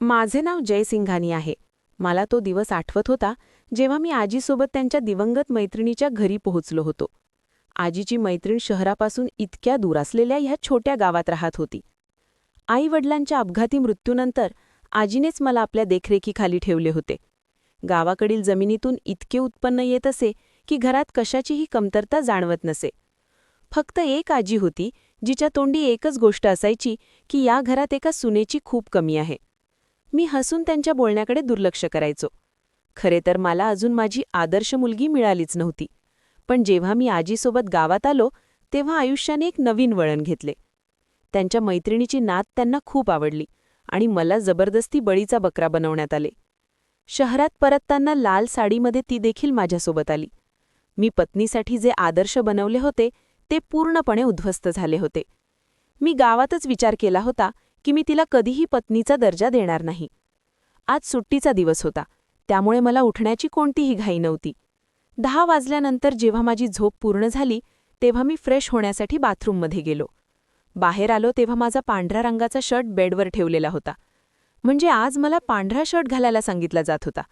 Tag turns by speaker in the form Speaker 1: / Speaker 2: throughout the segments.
Speaker 1: माझे नाव जय सिंघानी आहे. मला तो दिवस आठवत होता जेव्हा मी आजीसोबत त्यांच्या दिवंगत मैत्रिणीच्या घरी पोहोचलो होतो. आजीची मैत्रीण शहरापासून इतक्या दूर असलेल्या ह्या छोट्या गावात राहत होती. आईवडिलांच्या अपघाती मृत्यूनंतर आजीनेच मला आपल्या देखरेखीखाली ठेवले होते. गावाकडील जमिनीतून इतके उत्पन्न येत असे की घरात कशाचीही कमतरता जाणवत नसे. फक्त एक आजी होती जिच्या तोंडी एकच गोष्ट असायची की या घरात एका सुनेची खूप कमी आहे. मी हसून त्यांच्या बोलण्याकडे दुर्लक्ष करायचो. खरे तर मला अजून माझी आदर्श मुलगी मिळालीच नव्हती. पण जेव्हा मी आजीसोबत गावात आलो तेव्हा आयुष्याने एक नवीन वळण घेतले. त्यांच्या मैत्रिणीची नात त्यांना खूप आवडली आणि मला जबरदस्ती बळीचा बकरा बनवण्यात आले. शहरात परतताना लाल साडीमध्ये ती देखील माझ्यासोबत आली. मी पत्नीसाठी जे आदर्श बनवले होते ते पूर्णपणे उद्ध्वस्त झाले होते. मी गावातच विचार केला होता की मी तिला कधीही पत्नीचा दर्जा देणार नाही. आज सुट्टीचा दिवस होता. त्यामुळे मला उठण्याची कोणतीही घाई नव्हती. दहा वाजल्यानंतर जेव्हा माझी झोप पूर्ण झाली तेव्हा मी फ्रेश होण्यासाठी बाथरूममध्ये गेलो. बाहेर आलो तेव्हा माझा पांढऱ्या रंगाचा शर्ट बेडवर ठेवलेला होता. म्हणजे आज मला पांढरा शर्ट घालायला सांगितला जात होता.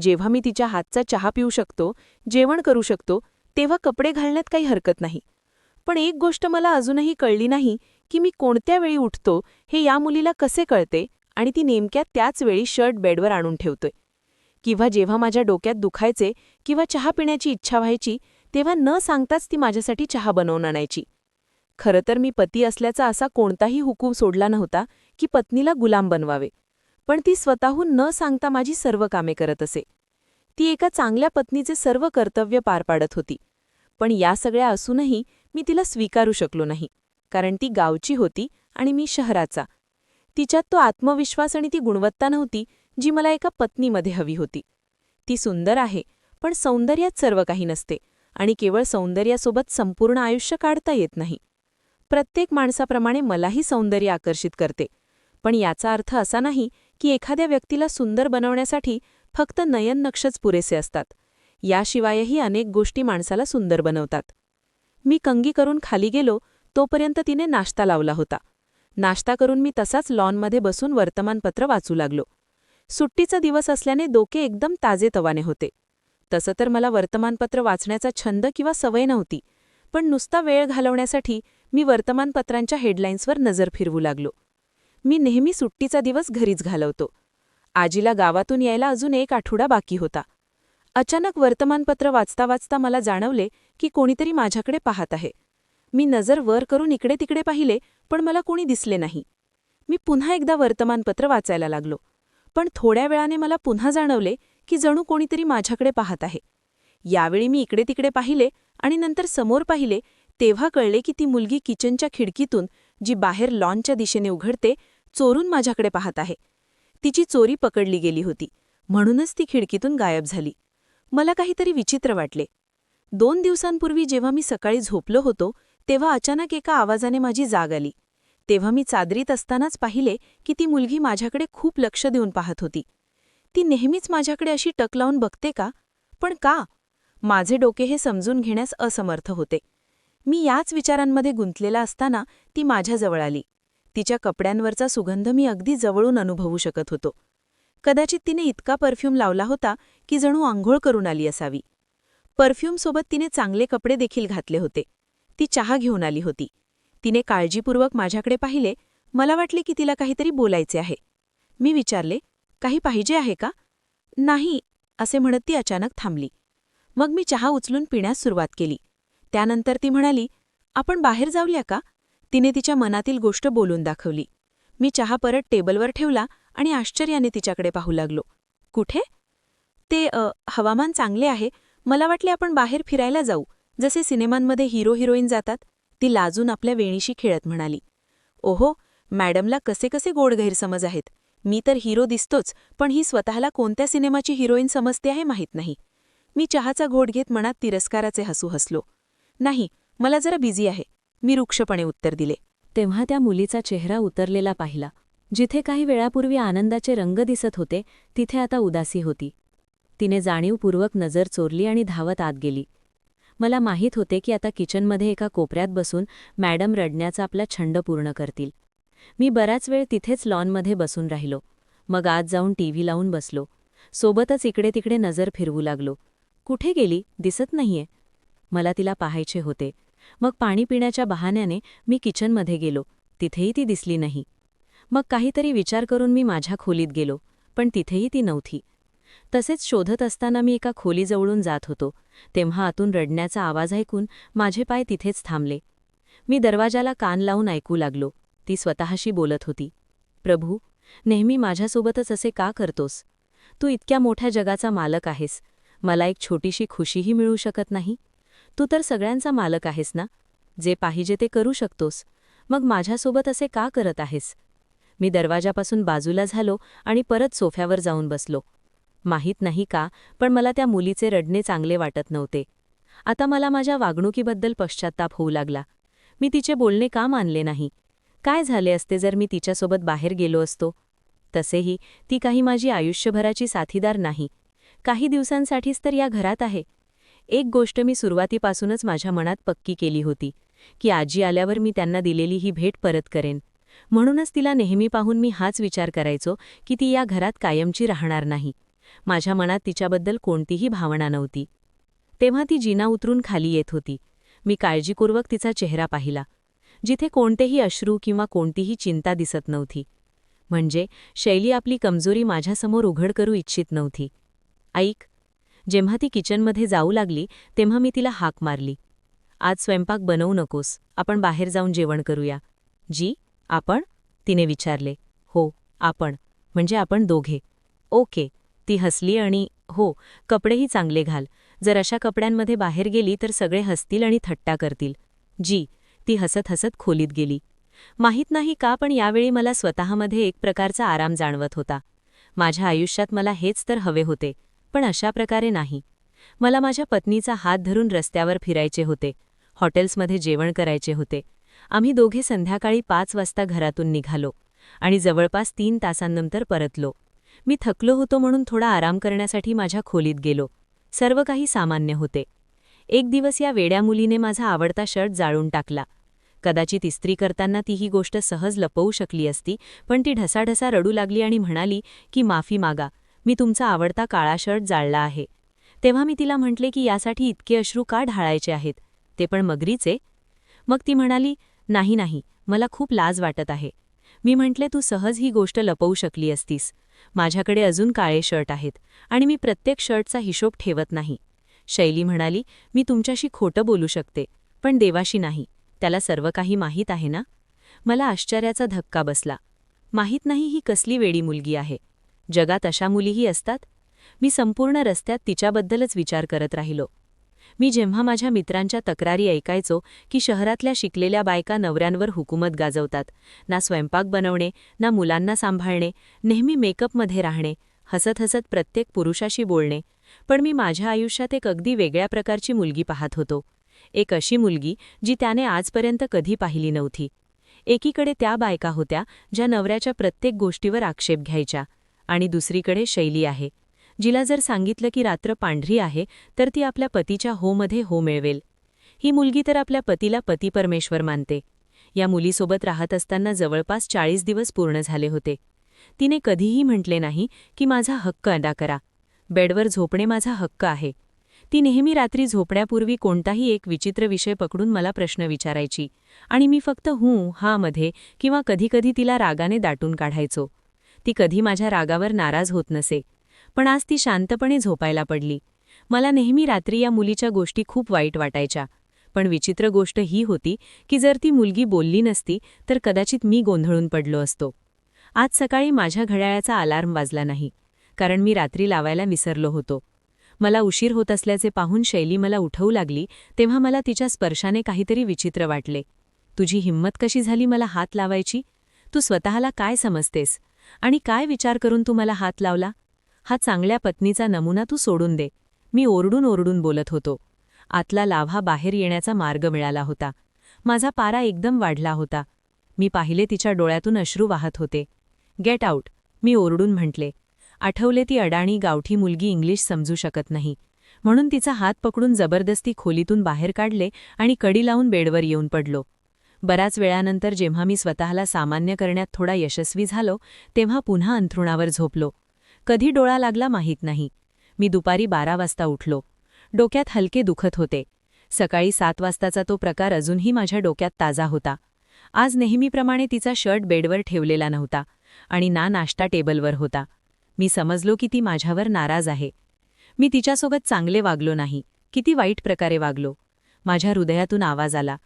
Speaker 1: जेव्हा मी तिच्या हातचा चहा पिऊ शकतो जेवण करू शकतो तेव्हा कपडे घालण्यात काही हरकत नाही. पण एक गोष्ट मला अजूनही कळली नाही की मी कोणत्या वेळी उठतो हे या मुलीला कसे कळते आणि ती नेमक्या त्याच वेळी शर्ट बेडवर आणून ठेवतोय. किंवा जेव्हा माझ्या डोक्यात दुखायचे किंवा चहा पिण्याची इच्छा व्हायची तेव्हा न सांगताच ती माझ्यासाठी चहा बनवून आणायची. खरं तर मी पती असल्याचा असा कोणताही हुकूम सोडला नव्हता की पत्नीला गुलाम बनवावे. पण ती स्वतःहून न सांगता माझी सर्व कामे करत असे. ती एका चांगल्या पत्नीचे सर्व कर्तव्य पार पाडत होती. पण या सगळ्या असूनही मी तिला स्वीकारू शकलो नाही. कारण ती गावची होती आणि मी शहराचा. तिच्यात तो आत्मविश्वास आणि ती गुणवत्ता नव्हती जी मला एका पत्नीमध्ये हवी होती. ती सुंदर आहे पण सौंदर्यात सर्व काही नसते आणि केवळ सौंदर्यासोबत संपूर्ण आयुष्य काढता येत नाही. प्रत्येक माणसाप्रमाणे मलाही सौंदर्य आकर्षित करते पण याचा अर्थ असा नाही की एखाद्या व्यक्तीला सुंदर बनवण्यासाठी फक्त नयन नक्षच पुरेसे असतात. याशिवायही अनेक गोष्टी माणसाला सुंदर बनवतात. मी कंगी करून खाली गेलो तोपर्यंत तिने नाश्ता लावला होता. नाश्ता करून मी तसाच लॉनमध्ये बसून वर्तमानपत्र वाचू लागलो. सुट्टीचा दिवस असल्याने डोके एकदम ताजेतवाने होते. तसं तर मला वर्तमानपत्र वाचण्याचा छंद किंवा सवय नव्हती पण नुसता वेळ घालवण्यासाठी मी वर्तमानपत्रांच्या हेडलाईन्सवर नजर फिरवू लागलो. मी नेहमी सुट्टीचा दिवस घरीच घालवतो. आजीला गावातून यायला अजून एक आठवडा बाकी होता. अचानक वर्तमानपत्र वाचता वाचता मला जाणवले की कोणीतरी माझ्याकडे पाहत आहे. मी नजर वर करून इकडे तिकडे पाहिले पण मला कोणी दिसले नाही. मी पुन्हा एकदा वर्तमानपत्र वाचायला लागलो. पण थोड्या वेळाने मला पुन्हा जाणवले की जणू कोणीतरी माझ्याकडे पाहत आहे. यावेळी मी इकडे तिकडे पाहिले आणि नंतर समोर पाहिले तेव्हा कळले की ती मुलगी किचनच्या खिडकीतून जी बाहेर लॉनच्या दिशेने उघडते चोरून माझ्याकडे पाहत आहे. तिची चोरी पकडली गेली होती. म्हणूनच ती खिडकीतून गायब झाली. मला काहीतरी विचित्र वाटले. दोन दिवसांपूर्वी जेव्हा मी सकाळी झोपलो होतो तेव्हा अचानक एका आवाजाने माझी जाग आली. तेव्हा मी चादरीत असतानाच पाहिले की ती मुलगी माझ्याकडे खूप लक्ष देऊन पाहत होती. ती नेहमीच माझ्याकडे अशी टक लावून बघते का? पण का? माझे डोके हे समजून घेण्यास असमर्थ होते. मी याच विचारांमध्ये गुंतलेला असताना ती माझ्याजवळ आली. तिच्या कपड्यांवरचा सुगंध मी अगदी जवळून अनुभवू शकत होतो. कदाचित तिने इतका परफ्यूम लावला होता की जणू आंघोळ करून आली असावी. परफ्यूमसोबत तिने चांगले कपडे देखील घातले होते. ती चहा घेऊन आली होती. तिने काळजीपूर्वक माझ्याकडे पाहिले मला वाटले की तिला काहीतरी बोलायचे आहे. मी विचारले काही पाहिजे आहे का? नाही असे म्हणत ती अचानक थांबली. मग मी चहा उचलून पिण्यास सुरुवात केली. त्यानंतर ती म्हणाली आपण बाहेर जाऊया का? तिने तिच्या मनातील गोष्ट बोलून दाखवली. मी चहा परत टेबलवर ठेवला आणि आश्चर्याने तिच्याकडे पाहू लागलो. कुठे? ते हवामान चांगले आहे. मला वाटले आपण बाहेर फिरायला जाऊ. जसे सिनेमांमध्ये हिरो हिरोईन जातात ती लाजून आपल्या वेणीशी खेळत म्हणाली ओहो मॅडमला कसे कसे गोड गैरसमज आहेत. मी तर हिरो दिसतोच पण ही स्वतःला कोणत्या सिनेमाची हिरोईन समजते आहे माहीत नाही. मी चहाचा घोट घेत मनात तिरस्काराचे हसू हसलो. नाही मला जरा बिझी आहे. मी रुक्षपणे उत्तर दिले. तेव्हा त्या मुलीचा चेहरा उतरलेला पाहिला. जिथे काही वेळापूर्वी आनंदाचे रंग दिसत होते तिथे आता उदासी होती. तिने जाणीवपूर्वक नजर चोरली आणि धावत आत गेली. मला माहीत होते की आता किचनमध्ये एका कोपऱ्यात बसून मॅडम रडण्याचा आपला छंद पूर्ण करतील. मी बराच वेळ तिथेच लॉनमध्ये बसून राहिलो. मग आत जाऊन टीव्ही लावून बसलो. सोबतच इकडे तिकडे नजर फिरवू लागलो. कुठे गेली? दिसत नाहीये. मला तिला पाहायचे होते. मग पाणी पिण्याच्या बहाण्याने मी किचनमध्ये गेलो. तिथेही ती दिसली नाही. मग काहीतरी विचार करून मी माझ्या खोलीत गेलो पण तिथेही ती नव्हती. तसेच शोधत असताना मी एका खोलीजवळून जात होतो. तेव्हा आतून रडण्याचा आवाज ऐकून माझे पाय तिथेच थांबले. मी दरवाजाला कान लावून ऐकू लागलो. ती स्वतःशी बोलत होती. प्रभू नेहमी माझ्यासोबतच असे का करतोस? तू इतक्या मोठ्या जगाचा मालक आहेस. मला एक छोटीशी खुशीही मिळू शकत नाही. तू तर सगळ्यांचा मालक आहेस ना? जे पाहिजे ते करू शकतोस. मग माझ्यासोबत असे का करत आहेस? मी दरवाजापासून बाजूला झालो आणि परत सोफ्यावर जाऊन बसलो. माहीत नाही का पण मला त्या मुलीचे रडणे चांगले वाटत नव्हते. आता मला माझ्या वागणुकीबद्दल पश्चात्ताप होऊ लागला. मी तिचे बोलणे का मानले नाही? काय झाले असते जर मी तिच्यासोबत बाहेर गेलो असतो? तसेही ती काही माझी आयुष्यभराची साथीदार नाही. काही दिवसांसाठीच तर या घरात आहे. एक गोष्ट मी सुरुवातीपासूनच माझ्या मनात पक्की केली होती की आजी आल्यावर मी त्यांना दिलेली ही भेट परत करेन. म्हणूनच तिला नेहमी पाहून मी हाच विचार करायचो की ती या घरात कायमची राहणार नाही. माझ्या मनात तिच्याबद्दल कोणतीही भावना नव्हती. तेव्हा ती जिना उतरून खाली येत होती. मी काळजीपूर्वक तिचा चेहरा पाहिला जिथे कोणतेही अश्रू किंवा कोणतीही चिंता दिसत नव्हती. म्हणजे शैली आपली कमजोरी माझ्यासमोर उघड करू इच्छित नव्हती. ऐक जेव्हा ती किचनमध्ये जाऊ लागली तेव्हा मी तिला हाक मारली. आज स्वयंपाक बनवू नकोस आपण बाहेर जाऊन जेवण करूया. जी? आपण? तिने विचारले. हो आपण. म्हणजे आपण दोघे. ओके. ती हसली आणि हो कपडेही चांगले घाल. जर अशा कपड्यांमध्ये बाहेर गेली तर सगळे हसतील आणि थट्टा करतील. जी. ती हसत हसत खोलीत गेली. माहीत नाही का पण यावेळी मला स्वतःमध्ये एक प्रकारचा आराम जाणवत होता. माझ्या आयुष्यात मला हेच तर हवे होते पण अशा प्रकारे नाही. मला माझ्या पत्नीचा हात धरून रस्त्यावर फिरायचे होते. हॉटेल्समध्ये जेवण करायचे होते. आम्ही दोघे संध्याकाळी पाच वाजता घरातून निघालो आणि जवळपास तीन तासांनंतर परतलो. मी थकलो होतो म्हणून थोडा आराम करण्यासाठी माझ्या खोलीत गेलो. सर्व काही सामान्य होते. एक दिवस या वेड्या मुलीने माझा आवडता शर्ट जाळून टाकला. कदाचित इस्त्री करताना ती ही गोष्ट सहज लपवू शकली असती पण ती ढसाढसा रडू लागली आणि म्हणाली की माफी मागा. मी तुमचा आवडता काळा शर्ट जाळला आहे. तेव्हा मी तिला म्हटले की यासाठी इतके अश्रू का ढाळायचे आहेत? ते पण मगरीचे मग ती म्हणाली नाही नाही. मला खूप लाज वाटत आहे. मी म्हटले तू सहज ही गोष्ट लपवू शकली असतीस. माझ्याकडे अजून काळे शर्ट आहेत आणि मी प्रत्येक शर्टचा हिशोब ठेवत नाही. शैली म्हणाली मी तुमच्याशी खोटं बोलू शकते पण देवाशी नाही. त्याला सर्व काही माहीत आहे ना? मला आश्चर्याचा धक्का बसला. माहीत नाही ही कसली वेडी मुलगी आहे. जगात अशा मुलीही असतात? मी संपूर्ण रस्त्यात तिच्याबद्दलच विचार करत राहिलो. मी जेव्हा माझ्या मित्रांच्या तक्रारी ऐकायचो की शहरातल्या शिकलेल्या बायका नवऱ्यांवर हुकूमत गाजवतात ना स्वयंपाक बनवणे ना मुलांना सांभाळणे नेहमी मेकअपमध्ये राहणे हसत हसत प्रत्येक पुरुषाशी बोलणे पण मी माझ्या आयुष्यात एक अगदी वेगळ्या प्रकारची मुलगी पाहत होतो. एक अशी मुलगी जी त्याने आजपर्यंत कधी पाहिली नव्हती. एकीकडे त्या बायका होत्या ज्या नवऱ्याच्या प्रत्येक गोष्टीवर आक्षेप घ्यायच्या आणि दुसरीकडे शैली आहे. जिला जर सांगितलं की रात्र पांढरी आहे तर ती आपल्या पतीच्या होमध्ये हो मिळवेल. ही मुलगी तर आपल्या पतीला पती परमेश्वर मानते. या मुलीसोबत राहत असताना जवळपास चाळीस दिवस पूर्ण झाले होते. तिने कधीही म्हटले नाही की माझा हक्क अदा करा. बेडवर झोपणे माझा हक्क आहे. ती नेहमी रात्री झोपण्यापूर्वी कोणताही एक विचित्र विषय पकडून मला प्रश्न विचारायची आणि मी फक्त हूं हा मध्ये किंवा कधीकधी तिला रागाने दाटून काढायचो. ती कधी माझ्या रागावर नाराज होत नसे. पण आज ती शांतपणे झोपायला पडली. मला नेहमी रात्री या मुलीच्या गोष्टी खूप वाईट वाटायच्या. पण विचित्र गोष्ट ही होती की जर ती मुलगी बोलली नसती तर कदाचित मी गोंधळून पडलो असतो. आज सकाळी माझ्या घड्याळाचा अलार्म वाजला नाही कारण मी रात्री लावायला विसरलो होतो. मला उशीर होत असल्याचे पाहून शैली मला उठवू लागली तेव्हा मला तिच्या स्पर्शाने काहीतरी विचित्र वाटले. तुझी हिंमत कशी झाली मला हात लावायची? तू स्वतःला काय समजतेस? आणि काय विचार करून तू मला हात लावला? हा चांगल्या पत्नीचा नमुना तू सोडून दे. मी ओरडून ओरडून बोलत होतो. आतला लाव्हा बाहेर येण्याचा मार्ग मिळाला होता. माझा पारा एकदम वाढला होता. मी पाहिले तिच्या डोळ्यातून अश्रू वाहत होते. गेट आऊट मी ओरडून म्हटले. आठवले ती अडाणी गावठी मुलगी इंग्लिश समजू शकत नाही. म्हणून तिचा हात पकडून जबरदस्ती खोलीतून बाहेर काढले आणि कडी लावून बेडवर येऊन पडलो. बऱ्याच वेळानंतर जेव्हा मी स्वतःला सामान्य करण्यात थोडा यशस्वी झालो तेव्हा पुन्हा अंथरुणावर झोपलो. कधी डोळा लागला माहीत नाही. मी दुपारी बारा वाजता उठलो. डोक्यात हलके दुखत होते. सकाळी सात वाजताचा तो प्रकार अजूनही माझ्या डोक्यात ताजा होता. आज नेहमीप्रमाणे तिचा शर्ट बेडवर ठेवलेला नव्हता आणि ना नाश्ता टेबलवर होता. मी समजलो की ती माझ्यावर नाराज आहे. मी तिच्यासोबत चांगले वागलो नाही. किती वाईट प्रकारे वागलो. माझ्या हृदयातून आवाज आला.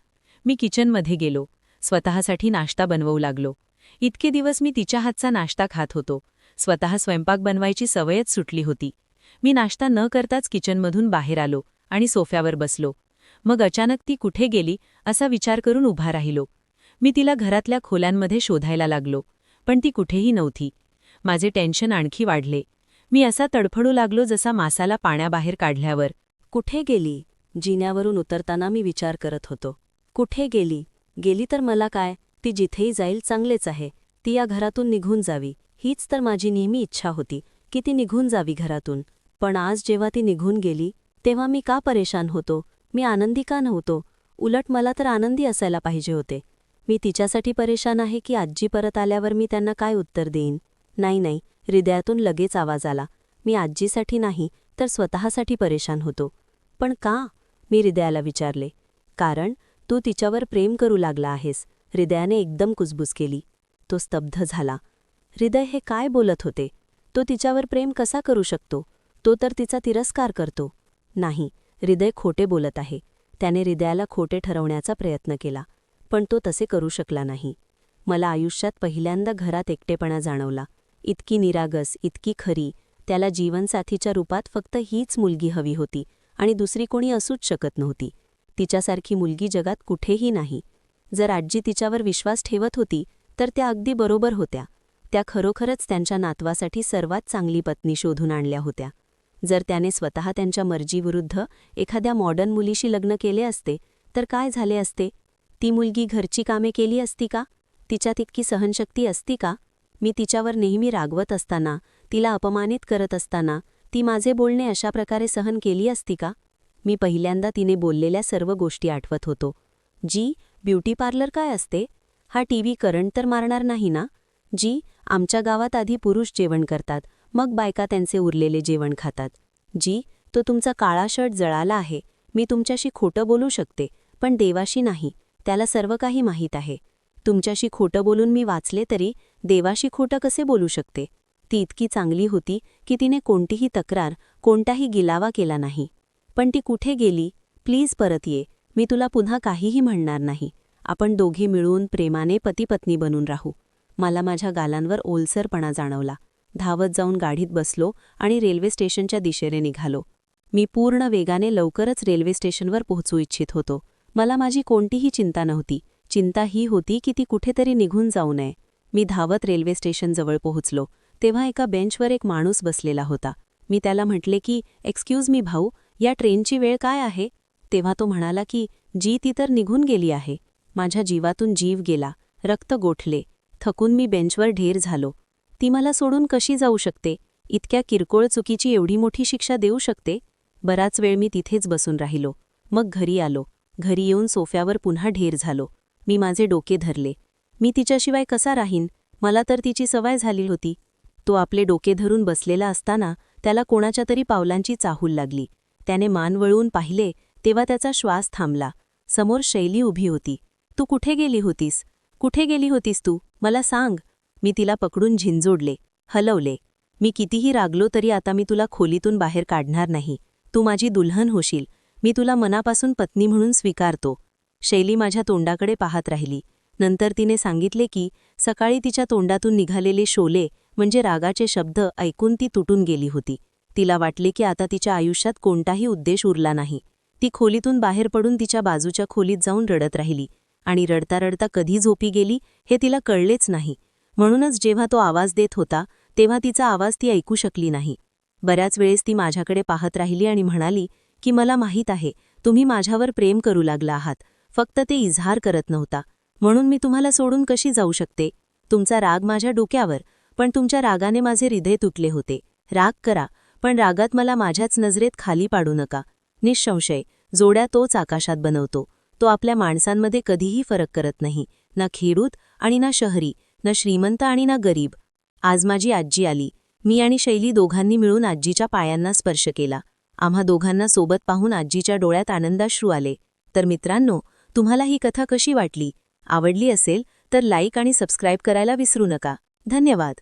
Speaker 1: मी किचनमध्ये गेलो. स्वतःसाठी नाश्ता बनवू लागलो. इतके दिवस मी तिच्या हातचा नाश्ता खात होतो. स्वतः स्वयंपाक बनवायची सवयच सुटली होती. मी नाश्ता न करताच किचनमधून बाहेर आलो आणि सोफ्यावर बसलो. मग अचानक ती कुठे गेली असा विचार करून उभा राहिलो. मी तिला घरातल्या खोल्यांमध्ये शोधायला लागलो पण ती कुठेही नव्हती. माझे टेन्शन आणखी वाढले. मी असा तडफडू लागलो जसा मासाला पाण्याबाहेर काढल्यावर.
Speaker 2: कुठे गेली? जिन्यावरून उतरताना मी विचार करत होतो. कुठे गेली? गेली तर मला काय? ती जिथेही जाईल चांगलेच आहे. ती या घरातून निघून जावी. हीच तर माझी नेहमी इच्छा होती की ती निघून जावी घरातून. पण आज जेव्हा ती निघून गेली तेव्हा मी का परेशान होतो? मी आनंदी का नव्हतो? उलट मला तर आनंदी असायला पाहिजे होते. मी तिच्यासाठी परेशान आहे की आजी परत आल्यावर मी त्यांना काय उत्तर देईन? नाही नाही हृदयातून लगेच आवाज आला. मी आजीसाठी नाही तर स्वतःसाठी परेशान होतो. पण का? मी हृदयाला विचारले. कारण तू तिच्यावर प्रेम करू लागला आहेस. हृदयाने एकदम कुजबूज केली. तो स्तब्ध झाला. हृदय हे काय बोलत होते? तो तिच्यावर प्रेम कसा करू शकतो? तो तर तिचा तिरस्कार करतो. नाही हृदय खोटे बोलत आहे. त्याने हृदयाला खोटे ठरवण्याचा प्रयत्न केला पण तो तसे करू शकला नाही. मला आयुष्यात पहिल्यांदा घरात एकटेपणा जाणवला. इतकी निरागस इतकी खरी त्याला जीवनसाथीच्या रूपात फक्त हीच मुलगी हवी होती आणि दुसरी कोणी असूच शकत नव्हती. तिच्यासारखी मुलगी जगात कुठेही नाही. जर आजी तिच्यावर विश्वास ठेवत होती तर त्या अगदी बरोबर होत्या. त्या खरोखरच त्यांच्या नातवासाठी सर्वात चांगली पत्नी शोधून आणल्या होत्या. जर त्याने स्वतः त्यांच्या मर्जीविरुद्ध एखाद्या मॉडर्न मुलीशी लग्न केले असते तर काय झाले असते? ती मुलगी घरची कामे केली असती का? तिच्यात इतकी सहनशक्ती असती का? मी तिच्यावर नेहमी रागवत असताना तिला अपमानित करत असताना ती माझे बोलणे अशा प्रकारे सहन केली असती का? मी पहिल्यांदा तिने बोललेल्या सर्व गोष्टी आठवत होतो. जी ब्युटी पार्लर काय असते? हा टीव्ही करंट तर मारणार नाही ना? जी आमच्या गावात आधी पुरुष जेवण करतात मग बायका त्यांचे उरलेले जेवण खातात. जी तो तुमचा काळा शर्ट जळाला आहे मी तुमच्याशी खोटं बोलू शकते पण देवाशी नाही त्याला सर्व काही माहीत आहे. तुमच्याशी खोटं बोलून मी वाचले तरी देवाशी खोटं कसे बोलू शकते? ती इतकी चांगली होती की तिने कोणतीही तक्रार कोणताही गिलावा केला नाही. पण ती कुठे गेली? प्लीज परत ये मी तुला पुन्हा काहीही म्हणणार नाही. आपण दोघे मिळून प्रेमाने पतीपत्नी बनून राहू. मला माझ्या गालांवर ओलसरपणा जाणवला. धावत जाऊन गाडीत बसलो आणि रेल्वे स्टेशनच्या दिशेने निघालो. मी पूर्ण वेगाने लवकरच रेल्वे स्टेशनवर पोहोचू इच्छित होतो. मला माझी कोणतीही चिंता नव्हती. चिंता ही होती की ती कुठेतरी निघून जाऊ नये. मी धावत रेल्वे स्टेशनजवळ पोहोचलो. तेव्हा एका बेंचवर एक माणूस बसलेला होता. मी त्याला म्हटले की एक्सक्यूज मी भाऊ या ट्रेनची वेळ काय आहे? तेव्हा तो म्हणाला की जी ती तर निघून गेली आहे. माझ्या जीवातून जीव गेला. रक्त गोठले. थकून मी बेंचवर ढेर झालो. ती मला सोडून कशी जाऊ शकते? इतक्या किरकोळ चुकीची एवढी मोठी शिक्षा देऊ शकते? बराच वेळ मी तिथेच बसून राहिलो. मग घरी आलो. घरी येऊन सोफ्यावर पुन्हा ढेर झालो. मी माझे डोके धरले. मी तिच्याशिवाय कसा राहीन? मला तर तिची सवय झाली होती. तो आपले डोके धरून बसलेला असताना त्याला कोणाच्या तरी पावलांची चाहूल लागली. त्याने मान वळवून पाहिले तेव्हा त्याचा श्वास थांबला. समोर शैली उभी होती. तू कुठे गेली होतीस? कुठे गेली होतीस तू? मला सांग. मी तिला पकडून झिंजोडले हलवले. मी कितीही रागलो तरी आता मी तुला खोलीतून बाहेर काढणार नाही. तू माझी दुल्हन होशील. मी तुला मनापासून पत्नी म्हणून स्वीकारतो. शैली माझ्या तोंडाकडे पाहत राहिली. नंतर तिने सांगितले की सकाळी तिच्या तोंडातून निघालेले शोले म्हणजे रागाचे शब्द ऐकून ती तुटून गेली होती. तिला वाटले की आता तिच्या आयुष्यात कोणताही उद्देश उरला नाही. ती खोलीतून बाहेर पडून तिच्या बाजूच्या खोलीत जाऊन रडत राहिली. आणि रडता रडता कधी झोपी गेली हे तिला कळलेच नाही. म्हणूनच जेव्हा तो आवाज देत होता तेव्हा तिचा आवाज ती ऐकू शकली नाही. बऱ्याच वेळेस ती माझ्याकडे पाहत राहिली आणि म्हणाली की मला माहीत आहे तुम्ही माझ्यावर प्रेम करू लागला आहात. फक्त ते इजहार करत नव्हता. म्हणून मी तुम्हाला सोडून कशी जाऊ शकते? तुमचा राग माझ्या डोक्यावर पण तुमच्या रागाने माझे हृदय तुटले होते. राग करा पण रागात मला माझ्याच नजरेत खाली पाडू नका. निःसंशय जोड्या तोच आकाशात बनवतो. तो आपल्या माणसांमध्ये कधीही फरक करत नाही. ना खेडूत आणि ना शहरी ना श्रीमंत आणि ना गरीब. आज माझी आजी आली. मी आणि शैली दोघांनी मिळून आजीच्या पायांना स्पर्श केला. आम्हा दोघांना सोबत पाहून आजीच्या डोळ्यात आनंदाश्रू आले. तर मित्रांनो तुम्हाला ही कथा कशी वाटली? आवडली असेल तर लाईक आणि सबस्क्राईब करायला विसरू नका. धन्यवाद.